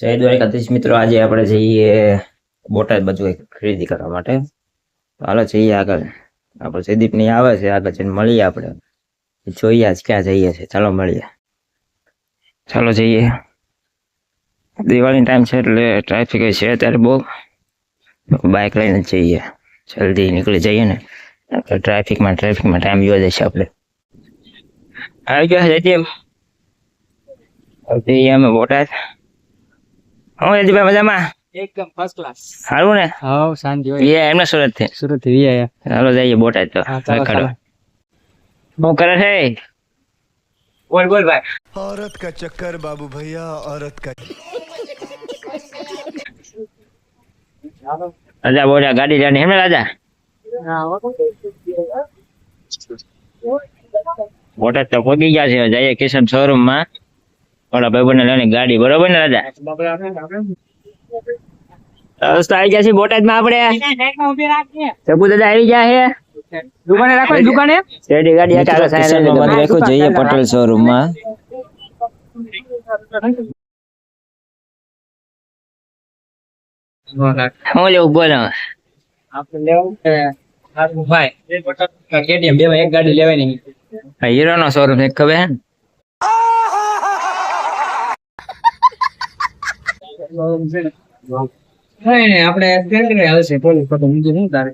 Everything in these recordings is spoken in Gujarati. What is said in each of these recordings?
જય દ્વારકાધીશ મિત્રો આજે આપણે જઈએ બોટાદ બાજુ ખરીદી કરવા માટે. હાલો જઈએ આગળ. આપણે જયદીપની આવે છે આગળ જઈને મળીએ આપણે. જોઈએ જ ક્યાં જઈએ છે. ચાલો મળીએ. ચાલો જઈએ. દિવાળી ટાઈમ છે એટલે ટ્રાફિક છે અત્યારે બહુ. બાઇક લઈને જઈએ. જલ્દી નીકળી જઈએ ને. ટ્રાફિકમાં ટ્રાફિકમાં ટાઈમ જોવા જશે આપણે. આવી ગયા જયદીપ? જઈએ અમે બોટાદ હું જયદીપભાઈ મજામાં એકદમ ફર્સ્ટ ક્લાસ સારું ને હાવ શાંતિ હોય એ એમને સુરત થી સુરત થી વી આયા ચાલો જઈએ બોટાદ તો હા, ચાલો, રખડવા. ચાલો. શું કરે છે બોલ બોલ ભાઈ औरत का चक्कर बाबू भैया औरत का રાજા બોલ્યા ગાડી લેવાની એમને રાજા બોટાદ તો પહોંચી ગયા છે જઈએ કિશન શોરૂમ માં ઓલા ભાઈ લેવાની ગાડી બરોબર ને રાજા? દોસ્તો આવી ગયા છે બોટાદમાં આપડે સબુ દાદા આવી ગયા છે. દુકાને રાખો દુકાને. રેડી ગાડી ચાલો કિશનમાં બંધ રાખો જઈએ પટેલ શોરૂમમાં હું લેવું બોલો. આપણે લેવું ભાઈ. કેટીએમ બે એક ગાડી લેવાની હીરો નો? શોરૂમ છે ખબર હે. ને? નહીં નહીં આપણે ગેલેરી હાલશે પોલીસ ફોટો મૂકી શું તારે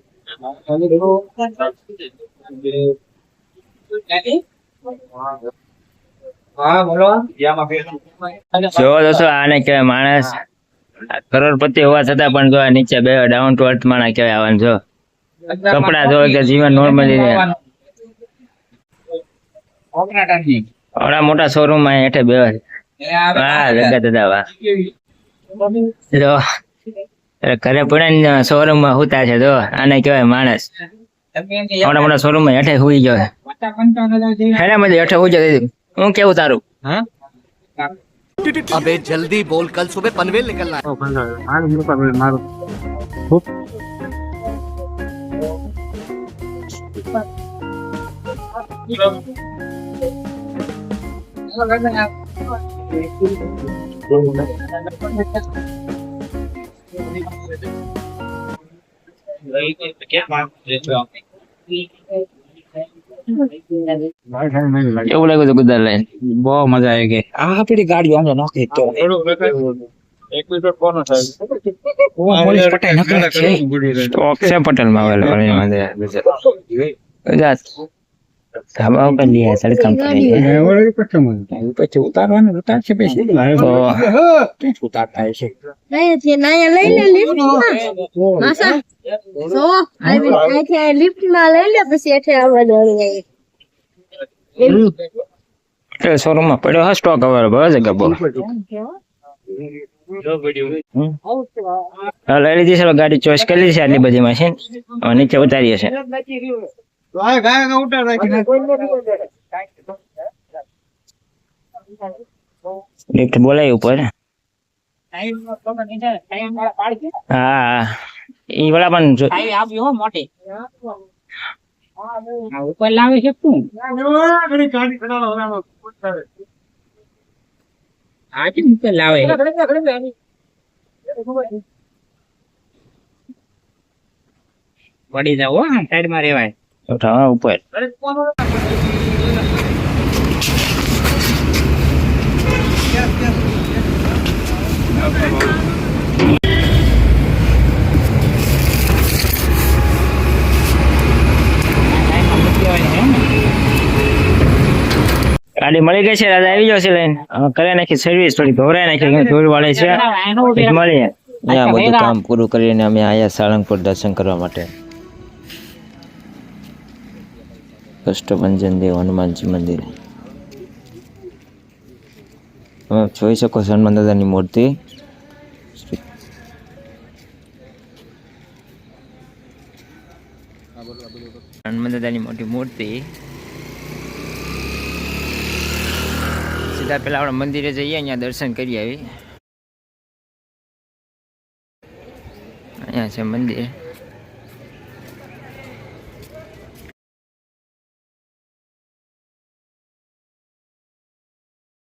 હા બોલો જો દોસ્તો આને કહેવાય માણસ કરોડપતિ હોવા છતાં પણ જો આ નીચે બે ડાઉન ટુ અર્થ માણસ કહેવાય આવવાનું જો કપડા ધોવે કે જીવન નોર્મલી રહે આવડા મોટા શોરૂમ માં હેઠે બે હા જગત દાદા વાહ જો એટલે ઘરે પડે શોરૂમ માં હુતા છે જો આને કહેવાય માણસ આવડા મોટા શોરૂમ માં હેઠે હુઈ ગયો હેને મજે હેઠે હુઈ ગયો હું કેવું તારું अबे जल्दी बोल कल सुबह पनवेल निकलना है કેવું લાગ્યું હતું ગુદર લઈને બહુ મજા આવી ગઈ આ આપડી ગાડીઓ આમ નોખી તો પોલીસ પટાઈ નકળે છે સ્ટોક છે પટેલમાં આવેલો અરવિંદ મંદિર ગુજરાત ધાબા ઉપર લીયા સડકમ પછી ઉતારવાનું ઉતારશે પછી. તો ઉતારતા છે. શોરૂમમાં પડ્યો હા સ્ટોક અવેલેબલ હશે ગબ્બો. હા? લઈ લીધી છે ગાડી ચોઈસ કરી લીધી છે આટલી બધી મશીન હવે છે લિફ્ટ બોલાય ઉપર. હા હા. ઈ વાળા પણ મોટી. ઉપર લાવે છે શું આ કેમ ઉપર લાવે? પડી જાવ હો સાઈડમાં રેવાય ઉપર ગાડી મળી ગઈ છે દાદા આવી જશે લઈને કરી નાખી સર્વિસ થોડી ધોરાઈ નાખી ધૂળ વાળી છે મળીએ બધું કામ પૂરું કરીને અમે આયા સાળંગપુર દર્શન કરવા માટે કષ્ટભંજન દેવ, હનુમાનજી મંદિર. તમે જોઈ શકો છો હનુમાન દાદાની મૂર્તિ. હનુમાન દાદાની મોટી મૂર્તિ. સીધા પેલા આપણે મંદિરે જઈએ, અહીંયા દર્શન કરી આવી. અહીંયા છે મંદિર.